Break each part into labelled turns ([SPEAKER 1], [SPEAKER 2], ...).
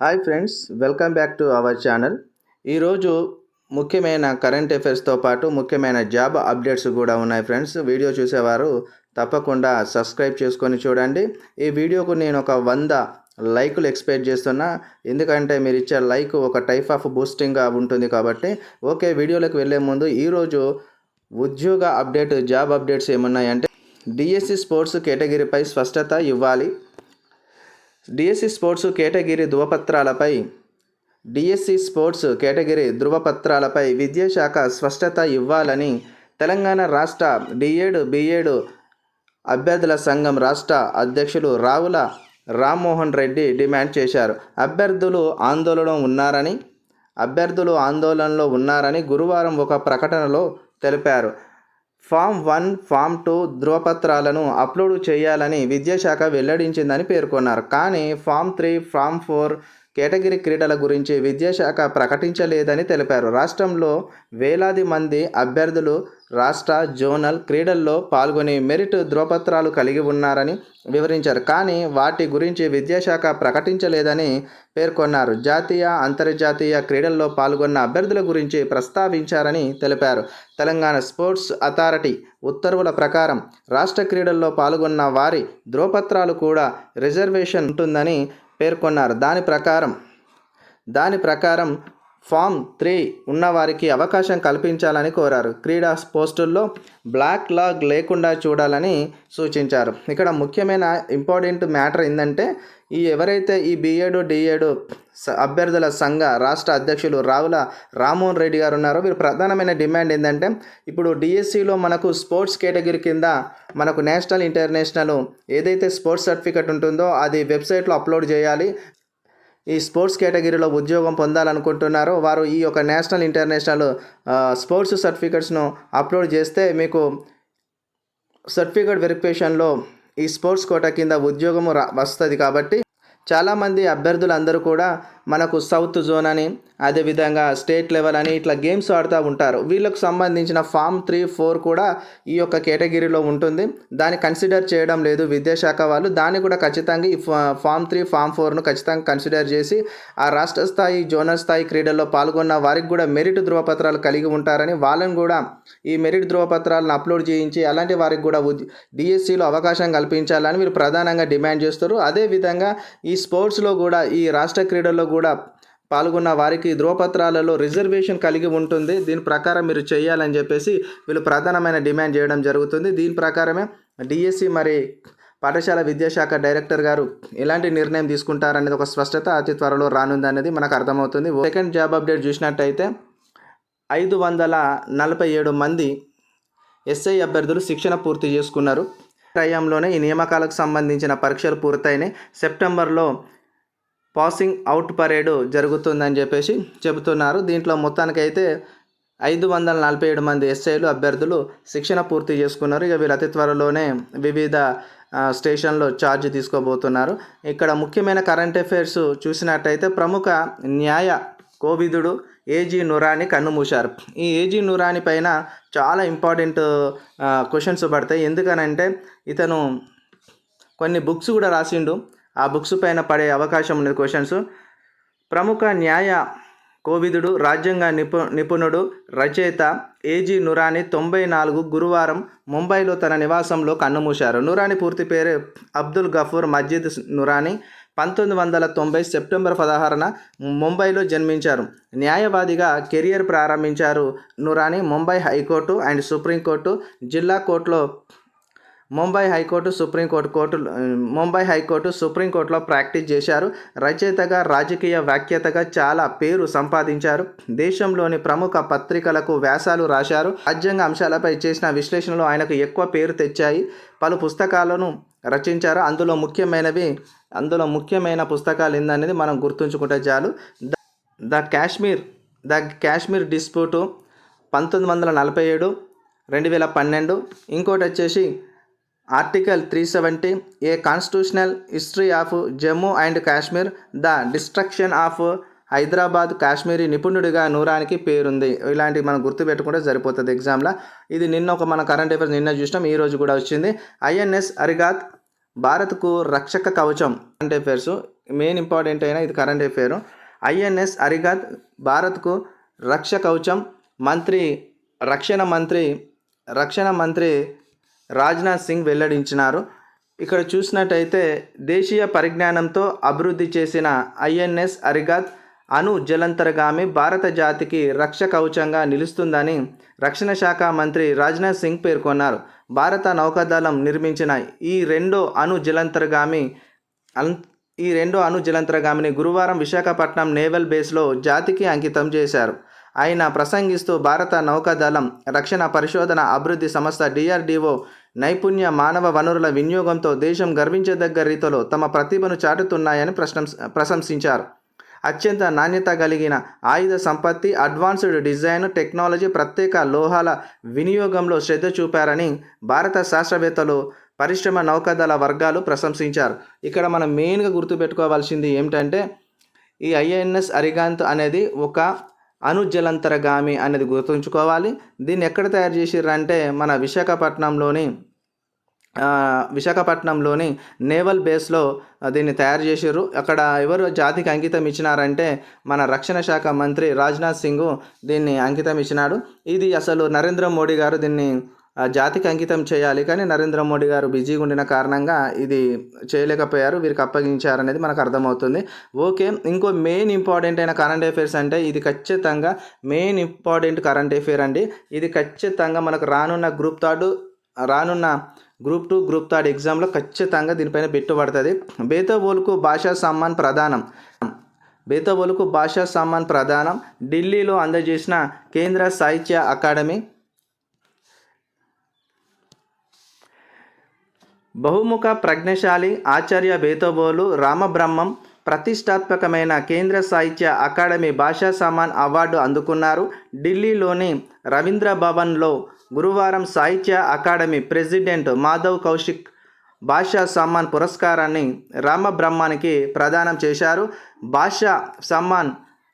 [SPEAKER 1] Hi friends welcome back to our channel. ఈరోజు ముఖ్యమైన current అఫైర్స్తో పాటు ముఖ్యమైన జాబ్ అప్డేట్స్ కూడా ఉన్నాయి ఫ్రెండ్స్. వీడియో చూసేవారు తప్పకుండా సబ్స్క్రైబ్ చేసుకొని చూడండి. ఈ వీడియోకు నేను ఒక వంద లైకులు ఎక్స్పెక్ట్ చేస్తున్నా. ఎందుకంటే మీరు ఇచ్చే లైక్ ఒక టైప్ ఆఫ్ బూస్టింగ్గా ఉంటుంది కాబట్టి. ఓకే వీడియోలోకి వెళ్ళే ముందు ఈరోజు ఉద్యోగ అప్డేట్ జాబ్ అప్డేట్స్ ఏమున్నాయంటే డిఎస్సి స్పోర్ట్స్ కేటగిరీపై స్పష్టత ఇవ్వాలి. డిఎస్సి స్పోర్ట్స్ కేటగిరీ ధృవపత్రాలపై డిఎస్సి స్పోర్ట్స్ కేటగిరీ ధృవపత్రాలపై విద్యాశాఖ స్పష్టత ఇవ్వాలని తెలంగాణ రాష్ట్ర డిఏడు బిఏడు అభ్యర్థుల సంఘం రాష్ట్ర అధ్యక్షులు రావుల రామ్మోహన్ రెడ్డి డిమాండ్ చేశారు. అభ్యర్థులు ఆందోళన ఉన్నారని అభ్యర్థులు ఆందోళనలో ఉన్నారని గురువారం ఒక ప్రకటనలో తెలిపారు. ఫామ్ వన్ ఫామ్ టూ ధృవపత్రాలను అప్లోడ్ చేయాలని విద్యాశాఖ వెల్లడించిందని పేర్కొన్నారు. కానీ form three form four category క్రీడల గురించి విద్యాశాఖ ప్రకటించలేదని తెలిపారు. రాష్ట్రంలో వేలాది మంది అభ్యర్థులు రాష్ట్ర జోనల్ క్రీడల్లో పాల్గొని మెరిట్ ధృవపత్రాలు కలిగి ఉన్నారని వివరించారు. కానీ వాటి గురించి విద్యాశాఖ ప్రకటించలేదని పేర్కొన్నారు. జాతీయ అంతర్జాతీయ క్రీడల్లో పాల్గొన్న అభ్యర్థుల గురించి ప్రస్తావించారని తెలిపారు. తెలంగాణ స్పోర్ట్స్ అథారిటీ ఉత్తర్వుల ప్రకారం రాష్ట్ర క్రీడల్లో పాల్గొన్న వారి ధృవపత్రాలు కూడా రిజర్వేషన్ ఉంటుందని పేర్కొన్నారు. దాని ప్రకారం దాని ప్రకారం ఫామ్ త్రీ ఉన్నవారికి అవకాశం కల్పించాలని కోరారు. క్రీడా పోస్టుల్లో బ్లాక్ లాగ్ లేకుండా చూడాలని సూచించారు. ఇక్కడ ముఖ్యమైన ఇంపార్టెంట్ మ్యాటర్ ఏంటంటే ఈ ఎవరైతే ఈ బిఏడు డిఏడు అభ్యర్థుల సంఘ రాష్ట్ర అధ్యక్షులు రావుల రామ్మోహన్ రెడ్డి గారు ఉన్నారో వీరు ప్రధానమైన డిమాండ్ ఏంటంటే ఇప్పుడు డిఎస్సిలో మనకు స్పోర్ట్స్ కేటగిరీ కింద మనకు నేషనల్ ఇంటర్నేషనల్ ఏదైతే స్పోర్ట్స్ సర్టిఫికెట్ ఉంటుందో అది వెబ్సైట్లో అప్లోడ్ చేయాలి. ఈ స్పోర్ట్స్ కేటగిరీలో ఉద్యోగం పొందాలనుకుంటున్నారో వారు ఈ యొక్క నేషనల్ ఇంటర్నేషనల్ స్పోర్ట్స్ సర్టిఫికెట్స్ను అప్లోడ్ చేస్తే మీకు సర్టిఫికేట్ వెరిఫికేషన్లో ఈ స్పోర్ట్స్ కోట కింద ఉద్యోగము రా వస్తుంది కాబట్టి చాలామంది అభ్యర్థులు అందరూ కూడా మనకు సౌత్ జోన్ అని అదేవిధంగా స్టేట్ లెవెల్ అని ఇట్లా గేమ్స్ ఆడుతూ ఉంటారు. వీళ్ళకు సంబంధించిన ఫామ్ త్రీ ఫోర్ కూడా ఈ యొక్క కేటగిరీలో ఉంటుంది. దాన్ని కన్సిడర్ చేయడం లేదు విద్యాశాఖ వాళ్ళు. దాన్ని కూడా ఖచ్చితంగా ఈ ఫామ్ త్రీ ఫామ్ ఫోర్ను ఖచ్చితంగా కన్సిడర్ చేసి ఆ రాష్ట్ర స్థాయి జోనల్ స్థాయి క్రీడల్లో పాల్గొన్న వారికి కూడా మెరిట్ ధృవపత్రాలు కలిగి ఉంటారని వాళ్ళని కూడా ఈ మెరిట్ ధృవపత్రాలను అప్లోడ్ చేయించి అలాంటి వారికి కూడా డిఎస్సిలో అవకాశం కల్పించాలని వీళ్ళు ప్రధానంగా డిమాండ్ చేస్తారు. అదేవిధంగా ఈ స్పోర్ట్స్లో కూడా ఈ రాష్ట్ర క్రీడల్లో కూడా పాల్గొన్న వారికి ధ్రువపత్రాలలో రిజర్వేషన్ కలిగి ఉంటుంది. దీని ప్రకారం మీరు చేయాలని చెప్పేసి వీళ్ళు ప్రధానమైన డిమాండ్ చేయడం జరుగుతుంది. దీని ప్రకారమే డిఎస్సి మరి పాఠశాల విద్యాశాఖ డైరెక్టర్ గారు ఎలాంటి నిర్ణయం తీసుకుంటారనేది ఒక స్పష్టత అతి త్వరలో రానుంది అనేది మనకు అర్థమవుతుంది. సెకండ్ జాబ్ అప్డేట్ చూసినట్టయితే ఐదు వందల నలభై ఏడు మంది ఎస్ఐ అభ్యర్థులు శిక్షణ పూర్తి చేసుకున్నారు. టైంలోనే ఈ నియామకాలకు సంబంధించిన పరీక్షలు పూర్తయినాయి. సెప్టెంబర్లో పాసింగ్ అవుట్ పరేడ్ జరుగుతుందని చెప్పేసి చెబుతున్నారు. దీంట్లో మొత్తానికైతే ఐదు వందల నలభై ఏడు మంది ఎస్ఐలు అభ్యర్థులు శిక్షణ పూర్తి చేసుకున్నారు. ఇక వీరు అతి త్వరలోనే వివిధ స్టేషన్లో ఛార్జ్ తీసుకోబోతున్నారు. ఇక్కడ ముఖ్యమైన కరెంట్ అఫైర్స్ చూసినట్టయితే ప్రముఖ న్యాయ కోవిదుడు ఏజీ నురాని కన్నుమూశారు. ఈ ఏజీ నురాని పైన చాలా ఇంపార్టెంట్ క్వశ్చన్స్ పడతాయి. ఎందుకనంటే ఇతను కొన్ని బుక్స్ కూడా రాసిండు. ఆ బుక్స్ పైన పడే అవకాశం ఉన్నది క్వశ్చన్స్ ప్రముఖ న్యాయ కోవిదుడు రాజ్యాంగ నిపు నిపుణుడు రచయిత ఏజీ నురాని తొంభై నాలుగు గురువారం ముంబైలో తన నివాసంలో కన్నుమూశారు. నురాని పూర్తి పేరు అబ్దుల్ గఫూర్ మజీద్ నురాని పంతొమ్మిది వందల తొంభై సెప్టెంబర్ పదహారున ముంబైలో జన్మించారు. న్యాయవాదిగా కెరియర్ ప్రారంభించారు Noorani Mumbai high court and supreme court జిల్లా కోర్టులో Mumbai high court supreme court court Mumbai high court సుప్రీంకోర్టులో ప్రాక్టీస్ చేశారు. రచయితగా రాజకీయ వ్యాఖ్యతగా చాలా పేరు సంపాదించారు. దేశంలోని ప్రముఖ పత్రికలకు వ్యాసాలు రాశారు. రాజ్యాంగ అంశాలపై చేసిన విశ్లేషణలు ఆయనకు ఎక్కువ పేరు తెచ్చాయి. పలు పుస్తకాలను రచించారు. అందులో ముఖ్యమైనవి అందులో ముఖ్యమైన పుస్తకాలు ఏందనేది మనం గుర్తుంచుకుంటే చాలు. The the Kashmir the Kashmir dispute పంతొమ్మిది వందల నలభై ఏడు రెండు వేల పన్నెండు. ఇంకోటి వచ్చేసి article three seventy A constitutional history of Jammu and Kashmir the destruction of Hyderabad Kashmiri నిపుణుడిగా నూరానికి పేరుంది. ఇలాంటివి మనం గుర్తుపెట్టుకుంటే సరిపోతుంది ఎగ్జామ్లో. ఇది నిన్న ఒక మన కరెంట్ అఫైర్స్ నిన్న చూసినాం ఈ రోజు కూడా వచ్చింది. ఐఎన్ఎస్ అరిగాత్ భారత్కు రక్షక కవచం. కరెంట్ అఫైర్స్ మెయిన్ ఇంపార్టెంట్ అయిన ఇది కరెంట్ అఫేర్. ఐఎన్ఎస్ అరిగాత్ భారత్కు రక్ష కవచం. మంత్రి రక్షణ మంత్రి రక్షణ మంత్రి రాజ్నాథ్ సింగ్ వెల్లడించినారు. ఇక్కడ చూసినట్టయితే దేశీయ పరిజ్ఞానంతో అభివృద్ధి చేసిన ఐఎన్ఎస్ అరిగాత్ అణు జలంతరగామి భారత జాతికి రక్ష కవచంగా నిలుస్తుందని రక్షణ శాఖ మంత్రి రాజ్నాథ్ సింగ్ పేర్కొన్నారు. భారత నౌకాదళం నిర్మించిన ఈ రెండో అణు జలంతరగామి అన్- ఈ రెండో అణు జలంతరగామిని గురువారం విశాఖపట్నం నేవల్ బేస్లో జాతికి అంకితం చేశారు. ఆయన ప్రసంగిస్తూ భారత నౌకాదళం రక్షణ పరిశోధన అభివృద్ధి సంస్థ డిఆర్డిఓ నైపుణ్య మానవ వనరుల వినియోగంతో దేశం గర్వించదగ్గ రీతిలో తమ ప్రతిభను చాటుతున్నాయని ప్రశంస ప్రశంసించారు. అత్యంత నాణ్యత కలిగిన ఆయుధ సంపత్తి అడ్వాన్స్డ్ డిజైన్ టెక్నాలజీ ప్రత్యేక లోహాల వినియోగంలో శ్రద్ధ చూపారని భారత శాస్త్రవేత్తలు పరిశ్రమ నౌకాదళ వర్గాలు ప్రశంసించారు. ఇక్కడ మనం మెయిన్గా గుర్తుపెట్టుకోవాల్సింది ఏమిటంటే ఈ ఐఎన్ఎస్ అరిగాంత్ అనేది ఒక అనుజలంతరగామి అనేది గుర్తుంచుకోవాలి. దీన్ని ఎక్కడ తయారు చేసిర్రంటే మన విశాఖపట్నంలోని విశాఖపట్నంలోని నేవల్ బేస్లో దీన్ని తయారు చేశారు అక్కడ ఎవరు జాతికి అంకితం ఇచ్చినారంటే మన రక్షణ శాఖ మంత్రి రాజ్నాథ్ సింగ్ దీన్ని అంకితం ఇచ్చినాడు. ఇది అసలు నరేంద్ర మోడీ గారు దీన్ని జాతికి అంకితం చేయాలి. కానీ నరేంద్ర మోడీ గారు బిజీగా ఉండిన కారణంగా ఇది చేయలేకపోయారు. వీరికి అప్పగించారనేది మనకు అర్థమవుతుంది. ఓకే ఇంకో మెయిన్ ఇంపార్టెంట్ అయిన కరెంట్ అఫైర్స్ అంటే ఇది ఖచ్చితంగా మెయిన్ ఇంపార్టెంట్ కరెంట్ అఫైర్ అండి. ఇది ఖచ్చితంగా మనకు రానున్న గ్రూప్ థర్డ్ రానున్న గ్రూప్ టూ గ్రూప్ థర్డ్ ఎగ్జామ్లో ఖచ్చితంగా దీనిపైన పెట్టుబడుతుంది బేతోబోల్కు బేతబోలుకు భాషా సమ్మాన్ ప్రధానం. బేతబోలుకు భాషా సమ్మాన్ ప్రధానం. ఢిల్లీలో అందజేసిన కేంద్ర సాహిత్య అకాడమీ. బహుముఖ ప్రజ్ఞశాలి ఆచార్య బేతోబోలు రామబ్రహ్మం ప్రతిష్టాత్మకమైన కేంద్ర సాహిత్య అకాడమీ భాషా సమ్మాన్ అవార్డు అందుకున్నారు. ఢిల్లీలోని రవీంద్ర భవన్లో గురువారం సాహిత్య అకాడమీ ప్రెసిడెంట్ మాధవ్ కౌశిక్ భాషా సమ్మాన్ పురస్కారాన్ని రామబ్రహ్మానికి ప్రదానం చేశారు. భాషా సమ్మాన్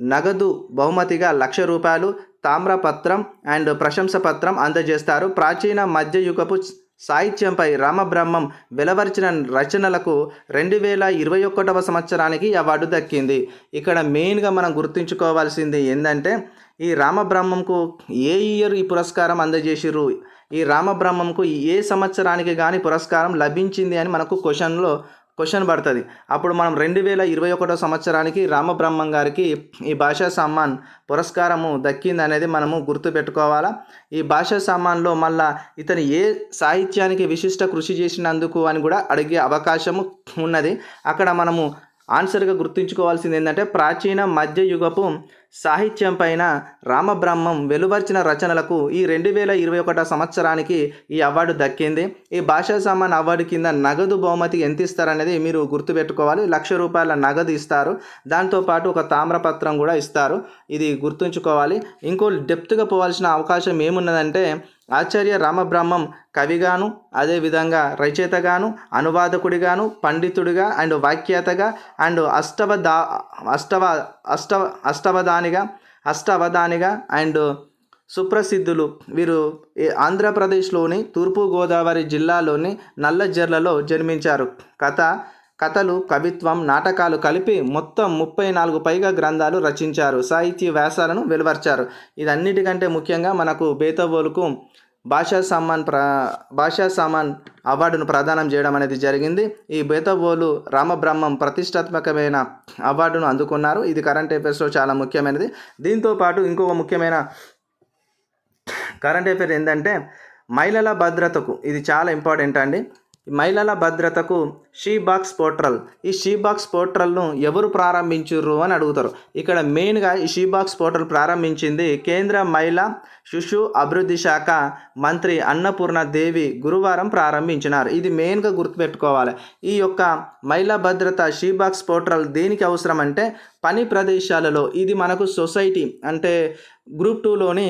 [SPEAKER 1] నగదు బహుమతిగా లక్ష రూపాయలు తామ్రపత్రం అండ్ ప్రశంస పత్రం అందజేస్తారు. ప్రాచీన మధ్యయుగపు సాహిత్యంపై రామబ్రహ్మం వెలువరిచిన రచనలకు రెండు వేల ఇరవై ఒకటవ సంవత్సరానికి అవార్డు దక్కింది. ఇక్కడ మెయిన్గా మనం గుర్తుంచుకోవాల్సింది ఏంటంటే ఈ రామబ్రహ్మంకు ఏ ఇయర్ ఈ పురస్కారం అందజేసిర్రు? ఈ రామబ్రహ్మంకు ఏ సంవత్సరానికి కానీ పురస్కారం లభించింది అని మనకు క్వశ్చన్లో క్వశ్చన్ పడుతుంది. అప్పుడు మనం రెండు వేల ఇరవై ఒకటో సంవత్సరానికి రామబ్రహ్మం గారికి ఈ భాషా సమ్మాన్ పురస్కారము దక్కింది అనేది మనము గుర్తుపెట్టుకోవాలా ఈ భాషా సమ్మాన్లో మళ్ళా ఇతను ఏ సాహిత్యానికి విశిష్ట కృషి చేసినందుకు అని కూడా అడిగే అవకాశము ఉన్నది. అక్కడ మనము ఆన్సర్గా గుర్తుంచుకోవాల్సింది ఏంటంటే ప్రాచీన మధ్యయుగపు సాహిత్యం పైన రామబ్రహ్మం వెలువర్చిన రచనలకు ఈ రెండు వేల ఇరవై ఒకటో సంవత్సరానికి ఈ అవార్డు దక్కింది. ఈ భాషా సామాన్ అవార్డు కింద నగదు బహుమతి ఎంత ఇస్తారనేది మీరు గుర్తుపెట్టుకోవాలి. లక్ష రూపాయల నగదు ఇస్తారు. దాంతోపాటు ఒక తామ్రపత్రం కూడా ఇస్తారు. ఇది గుర్తుంచుకోవాలి. ఇంకో డెప్త్గా పోవాల్సిన అవకాశం ఏమున్నదంటే ఆచార్య రామబ్రహ్మం కవిగాను అదేవిధంగా రచయితగాను అనువాదకుడిగాను పండితుడిగా అండ్ వ్యాఖ్యాతగా అండ్ అష్టవ దా అష్టవ అష్టవ అష్టవధానిగా అష్టవధానిగా అండ్ సుప్రసిద్ధులు. వీరు ఈ ఆంధ్రప్రదేశ్లోని తూర్పుగోదావరి జిల్లాలోని నల్లజర్లలో జన్మించారు. కథ కథలు కవిత్వం నాటకాలు కలిపి మొత్తం ముప్పై నాలుగు పైగా గ్రంథాలు రచించారు. సాహిత్య వ్యాసాలను వెలువర్చారు. ఇదన్నిటికంటే ముఖ్యంగా మనకు బేతవోలుకు భాషా సమ్మాన్ ప్ర భాషా సమ్మాన్ అవార్డును ప్రదానం చేయడం అనేది జరిగింది. ఈ బేతవోలు రామబ్రహ్మం ప్రతిష్టాత్మకమైన అవార్డును అందుకున్నారు. ఇది కరెంట్ అఫైర్స్లో చాలా ముఖ్యమైనది. దీంతో పాటు ఇంకొక ముఖ్యమైన కరెంట్ అఫైర్ ఏంటంటే మహిళల భద్రతకు ఇది చాలా ఇంపార్టెంట్ అండి. మహిళల భద్రతకు షీ బాక్స్ పోర్టల్. ఈ షీ బాక్స్ పోర్టల్ను ఎవరు ప్రారంభించుర్రు అని అడుగుతారు. ఇక్కడ మెయిన్గా ఈ షీ బాక్స్ పోర్టల్ ప్రారంభించింది కేంద్ర మహిళా శిశు అభివృద్ధి శాఖ మంత్రి అన్నపూర్ణ దేవి గురువారం ప్రారంభించినారు. ఇది మెయిన్గా గుర్తుపెట్టుకోవాలి. ఈ యొక్క మహిళా భద్రత షీ బాక్స్ పోర్టల్ దేనికి అవసరం అంటే పని ప్రదేశాలలో ఇది మనకు సొసైటీ అంటే గ్రూప్ టూలోని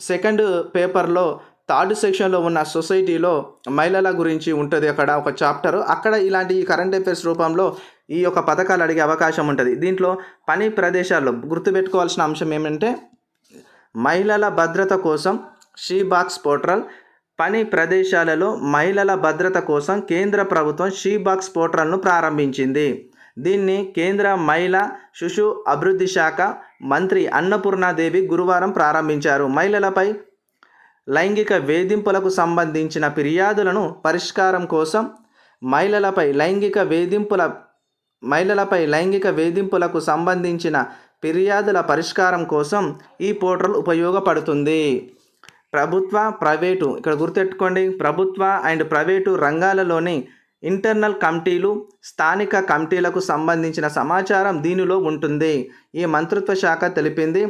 [SPEAKER 1] సెకండ్ పేపర్లో థర్డ్ సెక్షన్లో ఉన్న సొసైటీలో మహిళల గురించి ఉంటుంది అక్కడ ఒక చాప్టర్. అక్కడ ఇలాంటి కరెంట్ అఫైర్స్ రూపంలో ఈ యొక్క పథకాలు అడిగే అవకాశం ఉంటుంది. దీంట్లో పని ప్రదేశాల్లో గుర్తుపెట్టుకోవాల్సిన అంశం ఏమంటే మహిళల భద్రత కోసం షీ బాక్స్ పోర్టల్ పని ప్రదేశాలలో మహిళల భద్రత కోసం కేంద్ర ప్రభుత్వం షీ బాక్స్ పోర్టల్ను ప్రారంభించింది. దీన్ని కేంద్ర మహిళా శిశు అభివృద్ధి శాఖ మంత్రి అన్నపూర్ణాదేవి గురువారం ప్రారంభించారు. మహిళలపై లైంగిక వేధింపులకు సంబంధించిన ఫిర్యాదులను పరిష్కారం కోసం మహిళలపై లైంగిక వేధింపుల మహిళలపై లైంగిక వేధింపులకు సంబంధించిన ఫిర్యాదుల పరిష్కారం కోసం ఈ పోర్టల్ ఉపయోగపడుతుంది. ప్రభుత్వ ప్రైవేటు ఇక్కడ గుర్తెట్టుకోండి ప్రభుత్వ అండ్ ప్రైవేటు రంగాలలోని ఇంటర్నల్ కమిటీలు స్థానిక కమిటీలకు సంబంధించిన సమాచారం దీనిలో ఉంటుంది. ఈ మంత్రిత్వ శాఖ తెలిపింది.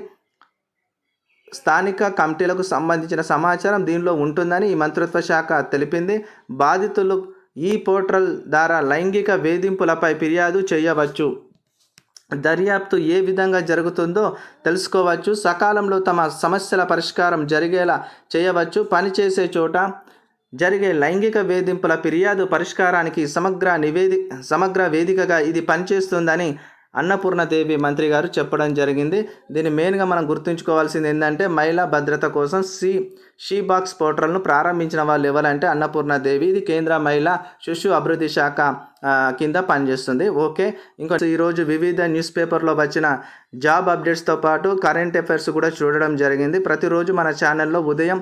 [SPEAKER 1] స్థానిక కమిటీలకు సంబంధించిన సమాచారం దీనిలో ఉంటుందని ఈ మంత్రిత్వ శాఖ తెలిపింది. బాధితులు ఈ పోర్టల్ ద్వారా లైంగిక వేధింపులపై ఫిర్యాదు చేయవచ్చు. దర్యాప్తు ఏ విధంగా జరుగుతుందో తెలుసుకోవచ్చు. సకాలంలో తమ సమస్యల పరిష్కారం జరిగేలా చేయవచ్చు. పనిచేసే చోట జరిగే లైంగిక వేధింపుల ఫిర్యాదు పరిష్కారానికి సమగ్ర నివేది సమగ్ర వేదికగా ఇది పనిచేస్తుందని అన్నపూర్ణదేవి మంత్రి గారు చెప్పడం జరిగింది. దీన్ని మెయిన్గా మనం గుర్తుంచుకోవాల్సింది ఏంటంటే మహిళా భద్రత కోసం సి షీ బాక్స్ పోర్టల్ను ప్రారంభించిన వాళ్ళు ఎవరంటే అన్నపూర్ణదేవి ఇది కేంద్ర మహిళా శిశు అభివృద్ధి శాఖ కింద పనిచేస్తుంది. ఓకే. ఇంకా ఈరోజు వివిధ న్యూస్ పేపర్లో వచ్చిన జాబ్ అప్డేట్స్తో పాటు కరెంట్ అఫైర్స్ కూడా చూడడం జరిగింది. ప్రతిరోజు మన ఛానల్లో ఉదయం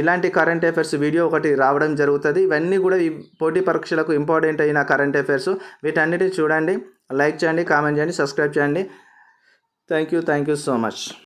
[SPEAKER 1] ఇలాంటి కరెంట్ అఫైర్స్ వీడియో ఒకటి రావడం జరుగుతుంది. ఇవన్నీ కూడా ఈ పోటీ పరీక్షలకు ఇంపార్టెంట్ అయిన కరెంట్ అఫైర్స్. వీటన్నిటిని చూడండి. లైక్ చేయండి కామెంట్ చేయండి సబ్స్క్రైబ్ చేయండి. Thank you thank you so much.